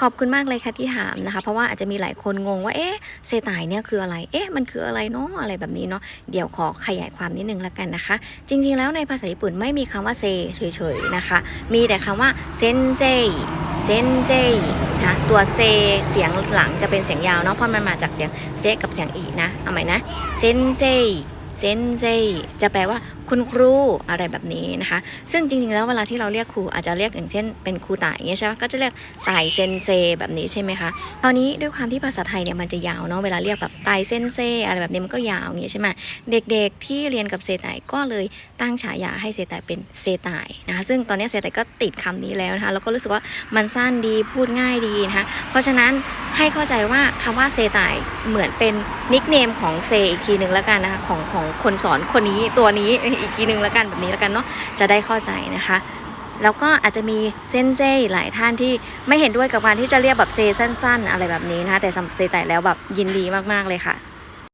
ขอบคุณมากเลยค่ะที่ถามนะคะ เพราะว่าอาจจะมีหลายคนงงว่าเอ๊ะเซไตเนี่ยคืออะไร เอ๊ะมันคืออะไรเนาะอะไรแบบนี้เนาะเดี๋ยวขอขยายความนิดนึงละกันนะคะ จริง ๆ แล้วในภาษาญี่ปุ่นไม่มีคำว่าเซเฉยๆนะคะ มีแต่คำว่าเซนเซเซนเซนะตัวเซเสียงหลังจะเป็นเสียงยาวเนาะเพราะมันมาจากเสียงเซกับเสียงอีนะเอาใหม่นะเซนเซ เซนเซจะแปลว่าคุณครูอะไรแบบนี้นะคะ ซึ่งจริงๆ แล้วเวลาที่เราเรียกครูอาจจะเรียกอย่างเช่นเป็นครูต่ายอย่างเงี้ยใช่ไหมก็จะเรียกต่ายเซนเซแบบนี้ใช่ไหมคะตอนนี้ด้วยความที่ภาษาไทยเนี่ยมันจะยาวเนาะเวลาเรียกแบบต่ายเซนเซอะไรแบบนี้มันก็ยาวอย่างงี้ยใช่ไหมเด็กๆที่เรียนกับเซไตก็เลยตั้งฉายาให้เซไตเป็นเซไตนะคะซึ่งตอนนี้เซไตก็ติดคำนี้แล้วนะคะแล้วก็รู้สึกว่ามันสั้นดีพูดง่ายดีนะคะเพราะฉะนั้น ให้เข้าใจว่าคำว่าเซตายเหมือนเป็นนิกเนมของเซอีกทีหนึ่งแล้วกันนะคะของของคนสอนคนนี้ตัวนี้อีกทีหนึ่งแล้วกันแบบนี้แล้วกันเนาะจะได้เข้าใจนะคะแล้วก็อาจจะมีเซนเซหลายท่านที่ไม่เห็นด้วยกับการที่จะเรียกแบบเซสั้น ๆ อะไรแบบนี้นะคะแต่สำหรับเซไตแล้วแบบยินดีมากๆเลยค่ะ